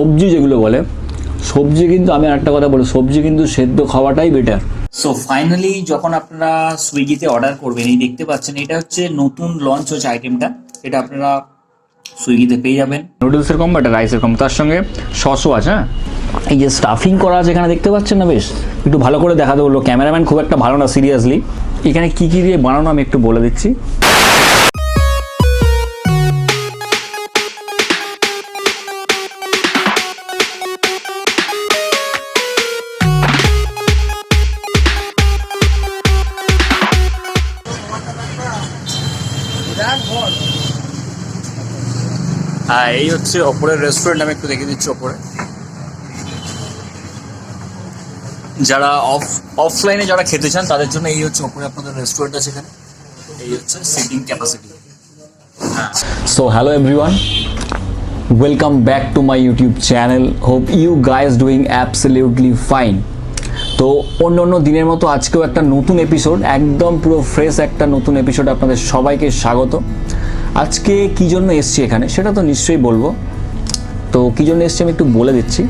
সবজি যেগুলো বলে সবজি কিন্তু আমি একটা কথা বলি সবজি কিন্তু সেদ্ধ খাওয়াটাই বেটার সো ফাইনালি যখন আপনারা সুইগিতে অর্ডার করবেন এই দেখতে পাচ্ছেন এটা হচ্ছে নতুন লঞ্চ হচ্ছে আইটেমটা এটা আপনারা সুইগিতে পেয়ে যাবেন। নুডলসের কম বাট রাইসের কম তার সঙ্গে সসও আছে হ্যাঁ? এই যে স্টাফিং করা আছে এখানে দেখতে পাচ্ছেন না বেশ? একটু ভালো করে দেখাতে বলল ক্যামেরাম্যান খুব একটা ভালো না সিরিয়াসলি এখানে কি কি দিয়ে বানানো আমি একটু বলে দিচ্ছি। এই হচ্ছে ওপরের রেস্টুরেন্ট আমি একটু দেখে দিচ্ছি ওপরে। যারা অফ অফলাইনে যারা খেতে চান, তাদের জন্য এই হচ্ছে ওপরে আপনাদের রেস্টুরেন্ট আছে এখানে। এই হচ্ছে seating capacity so hello everyone welcome back to my YouTube channel hope you guys doing absolutely fine তো, অন্য অন্য দিনের মতো আজকেও একটা নতুন এপিসোড একদম পুরো ফ্রেশ একটা নতুন এপিসোড আপনাদের সবাইকে স্বাগত। আজকে কী জন্য এসছি এখানে সেটা তো নিশ্চয়ই বলব। তো কী জন্য এসছি আমি একটু বলে দিচ্ছি।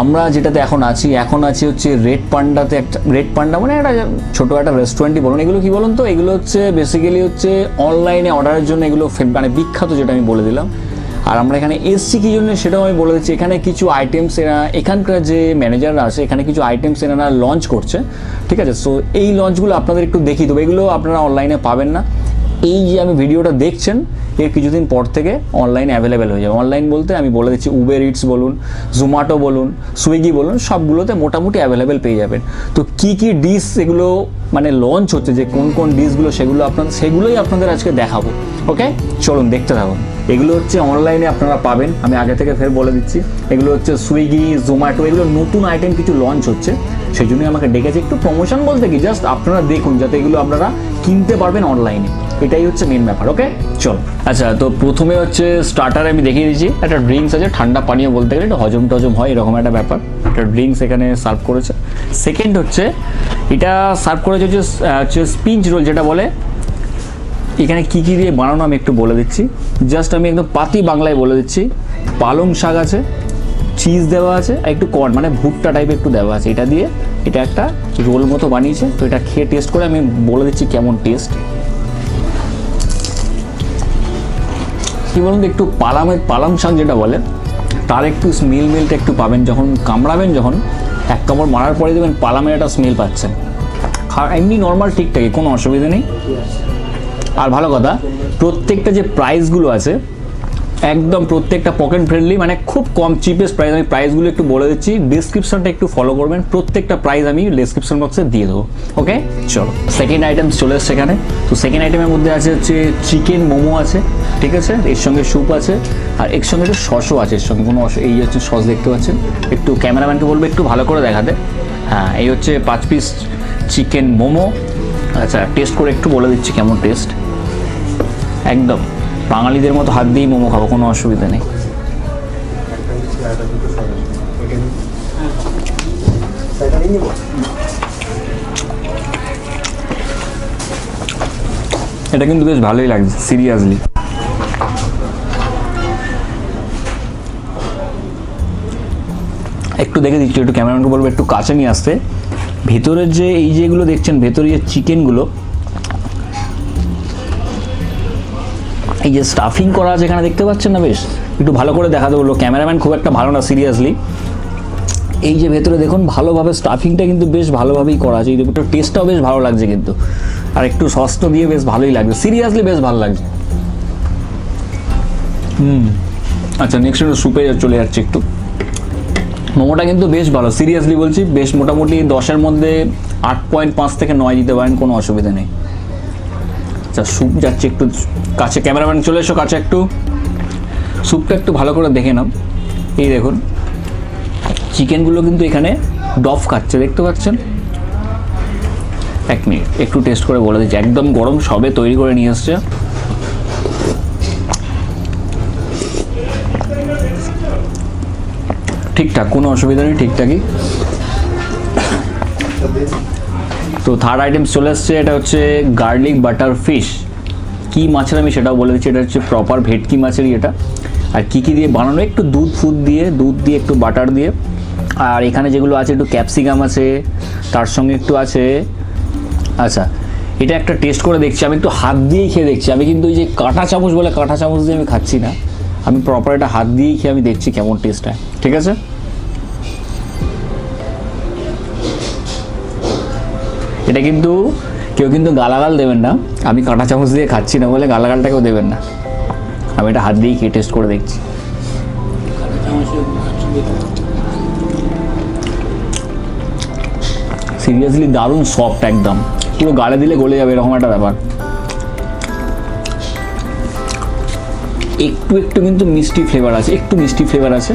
আমরা যেটাতে এখন আছি এখন আছি হচ্ছে রেড পান্ডাতে একটা, রেড পান্ডা মানে একটা ছোটো একটা রেস্টুরেন্টই বলুন। এগুলো কী বলুন তো? এগুলো হচ্ছে বেসিক্যালি হচ্ছে অনলাইনে অর্ডারের জন্য এগুলো মানে বিখ্যাত যেটা আমি বলে দিলাম। আর আমরা এখানে এসছি কী জন্য সেটাও আমি বলে দিচ্ছি। এখানে কিছু আইটেমস এরা, এখানকার যে ম্যানেজাররা আছে, এখানে কিছু আইটেমস এনারা লঞ্চ করছে। ঠিক আছে? সো এই লঞ্চগুলো আপনাদের একটু দেখিয়ে দেবো। এগুলো আপনারা অনলাইনে পাবেন না। এই যে আমি ভিডিওটা দেখছেন, এর কিছুদিন পর থেকে অনলাইনে অ্যাভেলেবেল হয়ে যাবে। অনলাইন বলতে আমি বলে দিচ্ছি উবের ইটস বলুন জোম্যাটো বলুন সুইগি বলুন, সবগুলোতে মোটামুটি অ্যাভেলেবেল পেয়ে যাবেন। তো কি কি ডিশ এগুলো মানে লঞ্চ হচ্ছে, যে কোন কোন ডিশগুলো সেগুলো আপনাদের, সেগুলোই আপনাদের আজকে দেখাবো ওকে চলুন দেখতে থাকুন। এগুলো হচ্ছে অনলাইনে আপনারা পাবেন, আমি আগে থেকে ফের বলে দিচ্ছি। এগুলো হচ্ছে সুইগি জোম্যাটো এগুলো নতুন আইটেম কিছু লঞ্চ হচ্ছে। সেই জন্যই আমাকে ডেকেছে, একটু প্রমোশন বলতে কি জাস্ট আপনারা দেখুন, যাতে এগুলো আপনারা কিনতে পারবেন অনলাইনে এটাই হচ্ছে মেন ব্যাপার ওকে চল। আচ্ছা তো প্রথমে হচ্ছে স্টার্টার আমি দেখিয়ে দিচ্ছি। একটা ড্রিঙ্কস আছে, ঠান্ডা পানীয় বলতে গেলে এটা হজম টজম হয়, এরকম একটা ব্যাপার। একটা ড্রিঙ্কস এখানে সার্ভ করেছে। সেকেন্ড হচ্ছে, এটা সার্ভ করেছে হচ্ছে হচ্ছে স্পিঞ্চ রোল যেটা বলে। এখানে কি কি দিয়ে বানানো আমি একটু বলে দিচ্ছি। জাস্ট আমি একদম পাতি বাংলায় বলে দিচ্ছি। পালং শাক আছে চিজ দেওয়া আছে, আর একটু কর্ন মানে ভুট্টা টাইপের একটু দেওয়া আছে। এটা দিয়ে এটা একটা রোল মতো বানিয়েছে। তো এটা খেয়ে টেস্ট করে আমি বলে দিচ্ছি কেমন টেস্ট কি বলুন তো, একটু পালামের পালাম শাক যেটা বলে, তার একটু স্মেল মেলটা একটু পাবেন। যখন কামড়াবেন, যখন এক কামড় মারার পরে দেবেন পালামের একটা স্মেল পাচ্ছেন। এমনি নর্মাল ঠিকঠাকই কোনো অসুবিধা নেই। আর ভালো কথা, প্রত্যেকটা যে প্রাইসগুলো আছে একদম প্রত্যেকটা পকেট ফ্রেন্ডলি মানে খুব কম চিপেস্ট প্রাইস আমি প্রাইসগুলো একটু বলে দিচ্ছি। ডিসক্রিপশনটা একটু ফলো করবেন। প্রত্যেকটা প্রাইস আমি ডিসক্রিপশন বক্সে দিয়ে দেবো ওকে চলো। সেকেন্ড আইটেম চলে এসছে এখানে। তো সেকেন্ড আইটেমের মধ্যে আছে হচ্ছে চিকেন মোমো আছে ঠিক আছে? এর সঙ্গে স্যুপ আছে আর এর সঙ্গে একটু সসও আছে। এর সঙ্গে কোনো অস- এই হচ্ছে সস দেখতে পাচ্ছেন। একটু ক্যামেরাম্যানকে বলব একটু ভালো করে দেখাতে। হ্যাঁ এই হচ্ছে পাঁচ পিস চিকেন মোমো। আচ্ছা টেস্ট করে একটু বলে দিচ্ছি কেমন টেস্ট একদম। বাঙালিদের মতো হাত দিয়েই মোমো খাব, কোনো অসুবিধা নেই। এটা কিন্তু বেশ ভালোই লাগছে, সিরিয়াসলি। একটু দেখে দিচ্ছি, একটু ক্যামেরাম্যানকে বলব, একটু কাছে নিয়ে আসতে। ভেতরের যে এই যেগুলো দেখছেন ভেতরে যে চিকেনগুলো এই যে স্টাফিং করা আছে এখানে দেখতে পাচ্ছেন না বেশ? একটু ভালো করে দেখাতে বলল ক্যামেরাম্যান খুব একটা ভালো না সিরিয়াসলি এই যে ভেতরে দেখুন, ভালোভাবে স্টাফিংটা কিন্তু বেশ ভালোভাবেই করা আছে। এই দেখুন টেস্টটাও বেশ ভালো লাগছে কিন্তু। আর একটু সসটা দিয়ে বেশ ভালোই লাগছে। সিরিয়াসলি বেশ ভালো লাগছে। হুম। আচ্ছা নেক্সট একটু সুপে চলে যাচ্ছে একটু। মোমোটা কিন্তু বেশ ভালো। সিরিয়াসলি বলছি, বেশ মোটামুটি দশের মধ্যে আট পয়েন্ট পাঁচ থেকে নয় দিতে পারেন, কোনো অসুবিধা নেই। আচ্ছা স্যুপ যাচ্ছে একটু কাছে। ক্যামেরাম্যান, চলে এসো কাছে একটু। স্যুপটা একটু ভালো করে দেখে নাও। এই দেখুন, চিকেনগুলো কিন্তু এখানে ডফ খাচ্ছে, দেখতে পাচ্ছেন? এক মিনিট, একটু টেস্ট করে বলে দিচ্ছি। একদম গরম সবে তৈরি করে নিয়ে এসছে। ঠিকঠাক, কোনো অসুবিধা নেই, ঠিকঠাকই। তো থার্ড আইটেম চলে এসছে এটা হচ্ছে গার্লিক বাটার ফিশ কি মাছের আমি সেটাও বলে দিচ্ছি, এটা হচ্ছে প্রপার ভেটকি মাছেরই এটা। আর কী কী দিয়ে বানানো, একটু দুধ ফুদ দিয়ে, দুধ দিয়ে একটু বাটার দিয়ে। আর এখানে যেগুলো আছে, একটু ক্যাপসিকাম আছে, তার সঙ্গে একটু আছে আচ্ছা এটা একটা টেস্ট করে দেখছি, আমি একটু হাত দিয়েই খেয়ে দেখছি। আমি কিন্তু ওই যে কাঁটা চামচ বলে কাঁটা চামচ দিয়ে আমি খাচ্ছি না। আমি প্রপার এটা হাত দিয়েই খেয়ে আমি দেখছি কেমন টেস্ট হয়। ঠিক আছে? এটা কিন্তু কেউ কিন্তু গালাগাল দেবেন না। আমি কাঁটা চামচ দিয়ে খাচ্ছি না বলে গালাগালটা কেউ দেবেন না। আমি এটা হাত দিয়েই খেয়ে টেস্ট করে দেখছি। সিরিয়াসলি দারুণ সফট একদম। পুরো গালে দিলে গলে যাবে, এরকম একটা ব্যাপার। একটু একটু কিন্তু মিষ্টি ফ্লেভার আছে, একটু মিষ্টি ফ্লেভার আছে।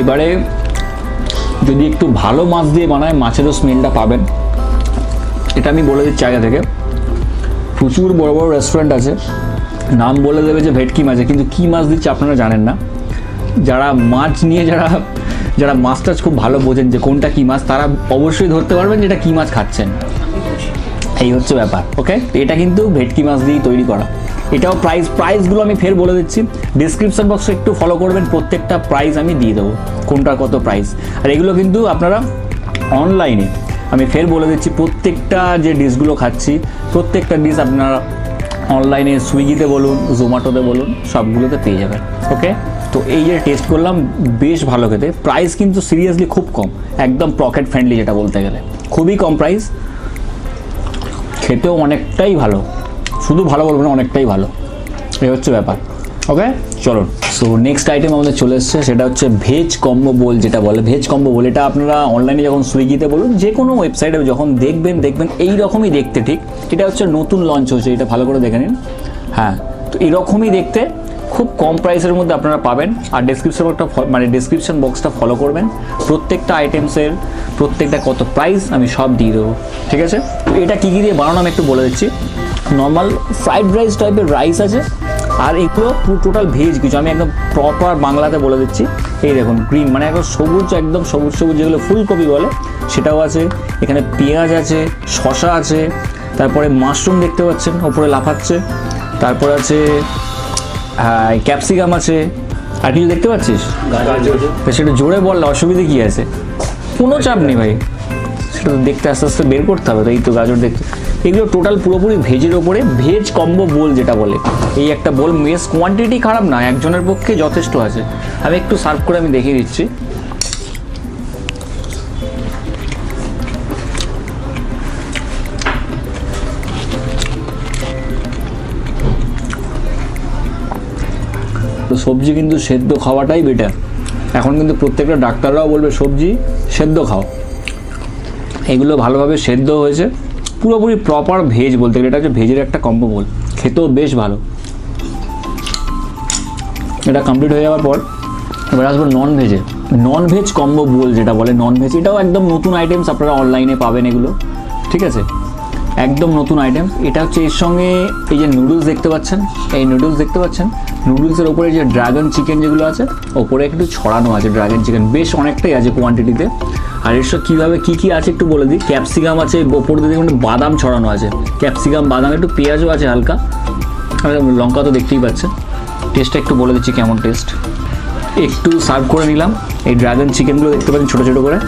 এবারে যদি একটু ভালো মাছ দিয়ে বানায়, মাছেরও স্মেলটা পাবেন। এটা আমি বলে দিচ্ছি আগে থেকে। প্রচুর বড় বড় রেস্টুরেন্ট আছে। নাম বলে দেবে যে ভেটকি মাছে কিন্তু কী মাছ দিচ্ছে আপনারা জানেন না। যারা মাছ নিয়ে যারা যারা মাছ টাছ খুব ভালো বোঝেন যে কোনটা কী মাছ, তারা অবশ্যই ধরতে পারবেন যে এটা কী মাছ খাচ্ছেন। এই হচ্ছে ব্যাপার ওকে এটা কিন্তু ভেটকি মাছ দিয়েই তৈরি করা। এটাও প্রাইস প্রাইসগুলো আমি ফের বলে দিচ্ছি। ডিসক্রিপশন বক্সে একটু ফলো করবেন, প্রত্যেকটা প্রাইস আমি দিয়ে দেবো কোনটা কত প্রাইস আর এগুলো কিন্তু আপনারা অনলাইনে আমি ফের বলে দিচ্ছি, প্রত্যেকটা যে ডিশগুলো খাচ্ছি, প্রত্যেকটা ডিশ আপনারা অনলাইনে সুইগিতে বলুন জোম্যাটোতে বলুন, সবগুলোতে পেয়ে যাবেন ওকে তো এই যে টেস্ট করলাম, বেশ ভালো খেতে। প্রাইস কিন্তু সিরিয়াসলি খুব কম, একদম পকেট ফ্রেন্ডলি যেটা বলতে গেলে। খুবই কম প্রাইস খেতেও অনেকটাই ভালো। শুধু ভালো বলব না অনেকটাই ভালো। এই হচ্ছে ব্যাপার। ওকে চলুন। সো নেক্সট আইটেম আমাদের চলে এসছে সেটা হচ্ছে ভেজ কম্বো বোল যেটা বলে। ভেজ কম্বো বোল এটা আপনারা অনলাইনে যখন সুইগিতে বলুন যে কোনো ওয়েবসাইটে যখন দেখবেন দেখবেন এই রকমই দেখতে ঠিক? এটা হচ্ছে নতুন লঞ্চ হয়েছে এটা ভালো করে দেখে নিন। হ্যাঁ তো এরকমই দেখতে খুব কম প্রাইসের মধ্যে আপনারা পাবেন। আর ডেসক্রিপশন বক্সটা মানে ডেসক্রিপশন বক্সটা ফলো করবেন। প্রত্যেকটা আইটেমসের প্রত্যেকটা কত প্রাইস আমি সব দিয়ে দেবো ঠিক আছে? তো এটা কী কী দিয়ে বানানো আমি একটু বলে দিচ্ছি। নর্মাল ফ্রাইড রাইস টাইপের রাইস আছে। আর এগুলো পুরো টোটাল ভেজ কিছু। আমি একদম প্রপার বাংলাতে বলে দিচ্ছি। এই দেখুন গ্রিন মানে একদম সবুজ একদম সবুজ সবুজ যেগুলো ফুলকপি বলে সেটাও আছে। এখানে পেঁয়াজ আছে শশা আছে তারপরে মাশরুম দেখতে পাচ্ছেন ওপরে লাফাচ্ছে। তারপর আছে ক্যাপসিকাম আছে। আর কিছু দেখতে পাচ্ছিস? সেটা জোরে বল না, অসুবিধে কী আছে? কোনো চাপ নেই ভাই। সেটা তো দেখতে আস্তে আস্তে বের করতে হবে তো এই তো গাজর দেখতে। এগুলো টোটাল পুরোপুরি ভেজের ওপরে ভেজ কম্বো বোল যেটা বলে। এই একটা বোল মেস কোয়ান্টিটি খারাপ না, একজনের পক্ষে যথেষ্ট আছে। আমি একটু সার্ভ করে আমি দেখিয়ে দিচ্ছি। তো সবজি কিন্তু সেদ্ধ খাওয়াটাই বেটার এখন কিন্তু প্রত্যেকটা ডাক্তাররাও বলবে, সবজি সেদ্ধ খাও। এগুলো ভালোভাবে সেদ্ধ হয়েছে। পুরোপুরি প্রপার ভেজ বলতে গেলে, এটা হচ্ছে ভেজের একটা কম্বো বল খেতেও বেশ ভালো। এটা কমপ্লিট হয়ে যাওয়ার পর, এবার আসব নন ভেজে নন ভেজ কম্বো বোল যেটা বলে নন ভেজ এটাও একদম নতুন আইটেমস আপনারা অনলাইনে পাবেন এগুলো। ঠিক আছে? একদম নতুন আইটেম এটা হচ্ছে এর সঙ্গে এই যে নুডলস দেখতে পাচ্ছেন, এই নুডলস দেখতে পাচ্ছেন নুডলসের ওপরে যে ড্রাগন চিকেন যেগুলো আছে, ওপরে একটু ছড়ানো আছে ড্রাগন চিকেন বেশ অনেকটাই আছে কোয়ান্টিটিতে আর এর সঙ্গে কীভাবে কী কী আছে একটু বলে দিই। ক্যাপসিকাম আছে ওপর দিয়ে দেখুন বাদাম ছড়ানো আছে। ক্যাপসিকাম বাদাম, একটু পেঁয়াজও আছে হালকা। লঙ্কা তো দেখতেই পাচ্ছেন। টেস্টটা একটু বলে দিচ্ছি কেমন টেস্ট একটু সার্ভ করে নিলাম। এই ড্রাগন চিকেনগুলো দেখতে পাচ্ছেন ছোটো ছোটো করে।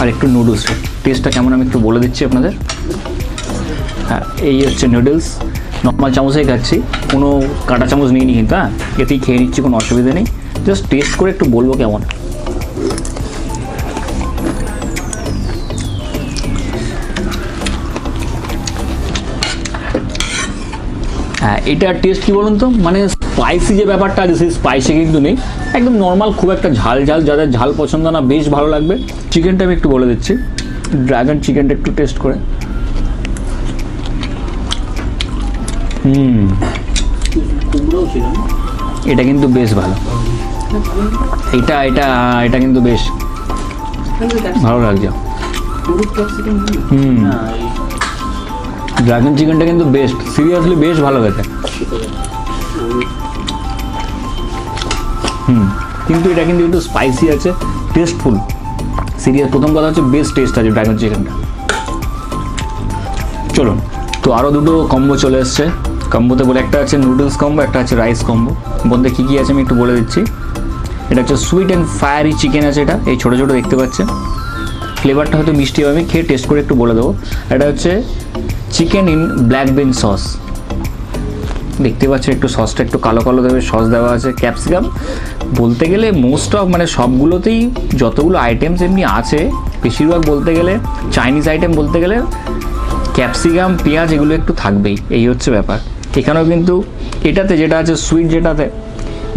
আর একটু নুডলস টেস্টটা কেমন আমি একটু বলে দিচ্ছি আপনাদের। হ্যাঁ এই হচ্ছে নুডলস নর্মাল চামচেই খাচ্ছি, কোনো কাঁটা চামচ নিয়ে নিইনি কিন্তু হ্যাঁ? এতেই খেয়ে নিচ্ছি, কোনো অসুবিধা নেই। জাস্ট টেস্ট করে একটু বলব কেমন। হ্যাঁ এটার টেস্ট কি বলুন তো মানে স্পাইসি যে ব্যাপারটা আছে, সেই স্পাইসি কিন্তু নেই। একদম নর্মাল খুব একটা ঝাল ঝাল, যাদের ঝাল পছন্দ না, বেশ ভালো লাগবে। চিকেনটা আমি একটু বলে দিচ্ছি। ড্রাগন চিকেনটা একটু টেস্ট করে। হুম। এটা কিন্তু বেশ ভালো। এটা এটা এটা কিন্তু বেশ ভালো লাগছে। হুম। ড্রাগন চিকেনটা কিন্তু বেস্ট সিরিয়াসলি বেশ ভালো খেতে। হুম। কিন্তু এটা কিন্তু একটু স্পাইসি আছে টেস্টফুল সিরিয়াস প্রথম কথা হচ্ছে বেস্ট টেস্ট আছে ড্রাগন চিকেনটা চলুন তো আরও দুটো কম্বো চলে এসছে। কম্বোতে বলে একটা আছে নুডলস কম্বো একটা আছে রাইস কম্বো বলতে কী কী আছে আমি একটু বলে দিচ্ছি। এটা হচ্ছে সুইট অ্যান্ড ফায়ারি চিকেন আছে এটা, এই ছোটো ছোটো দেখতে পাচ্ছেন। ফ্লেভারটা হয়তো মিষ্টি হবে, আমি খেয়ে টেস্ট করে একটু বলে দেবো। এটা হচ্ছে chicken in black bean sauce দেখতে পাচ্ছেন একটু সসটা একটু কালো কালো দেবে সস দেওয়া আছে ক্যাপসিকাম বলতে গেলে মোস্ট অফ মানে সবগুলোতেই যতগুলো আইটেমস এমনি আছে, বেশিরভাগ বলতে গেলে চাইনিজ আইটেম বলতে গেলে ক্যাপসিকাম পেঁয়াজ এগুলো একটু থাকবেই, এই হচ্ছে ব্যাপার। এখানেও কিন্তু এটাতে যেটা আছে সুইট যেটাতে,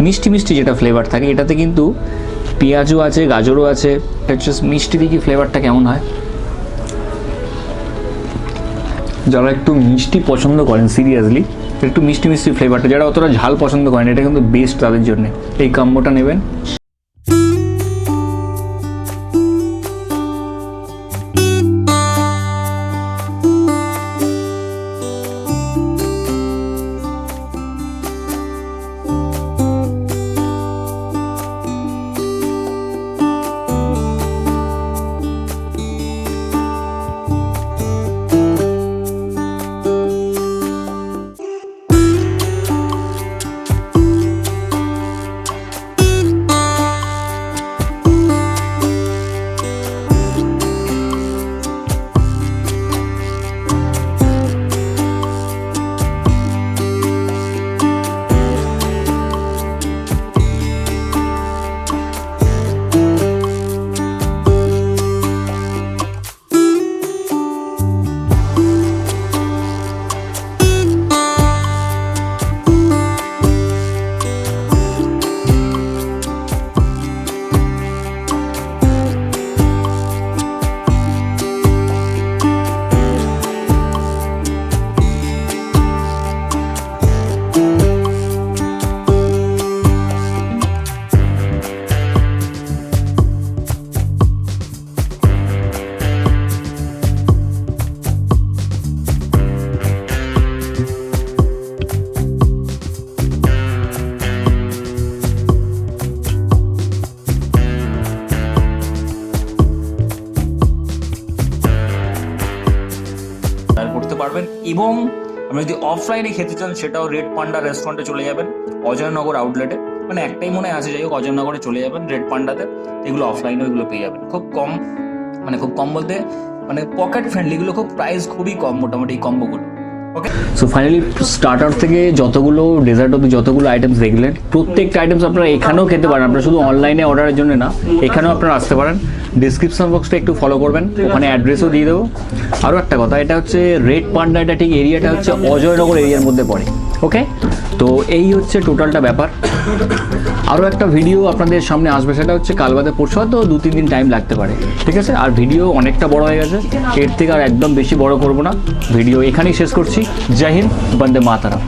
মিষ্টি মিষ্টি যেটা ফ্লেভার থাকে, এটাতে কিন্তু পেঁয়াজও আছে, গাজরও আছে হচ্ছে মিষ্টি দেখি ফ্লেভারটা কেমন হয়। যারা একটু মিষ্টি পছন্দ করেন সিরিয়াসলি একটু মিষ্টি মিষ্টি ফ্লেভারটা যারা অতটা ঝাল পছন্দ করেন, এটা কিন্তু বেস্ট তাদের জন্য। এই কাম্বোটা নেবেন। এবং আপনি যদি অফলাইনে খেতে চান, সেটাও রেড পান্ডা রেস্টুরেন্টে চলে যাবেন অজয়নগর আউটলেটে মানে একটাই মনে আছে, যাই হোক অজয়নগরে চলে যাবেন রেড পান্ডাতে এগুলো অফলাইনে এগুলো পেয়ে যাবেন। খুব কম মানে খুব কম বলতে মানে পকেট ফ্রেন্ডলিগুলো খুব প্রাইস খুবই কম মোটামুটি এই কম্বোগুলো সো ফাইনালি স্টার্টার থেকে যতগুলো ডেজার্ট অব্দি যতগুলো আইটেমস দেখলেন, প্রত্যেকটা আইটেমস আপনারা এখানেও খেতে পারেন। আপনারা শুধু অনলাইনে অর্ডারের জন্য না, এখানেও আপনারা আসতে পারেন। ডিসক্রিপশন বক্সটা একটু ফলো করবেন, ওখানে অ্যাড্রেসও দিয়ে দেবো। আরও একটা কথা, এটা হচ্ছে রেড পান্ডা এটা ঠিক এরিয়াটা হচ্ছে অজয়নগর এরিয়ার মধ্যে পড়ে। ওকে তো এই হচ্ছে টোটালটা ব্যাপার। আরও একটা ভিডিও আপনাদের সামনে আসবে, সেটা হচ্ছে কাল বাদে পরশু হয়তো দু, তিন দিন টাইম লাগতে পারে, ঠিক আছে? আর ভিডিও অনেকটা বড় হয়ে গেছে, এর থেকে আর একদম বেশি বড় করব না। ভিডিও এখানেই শেষ করছি। জয় হিন্দ, বন্দে মাতারা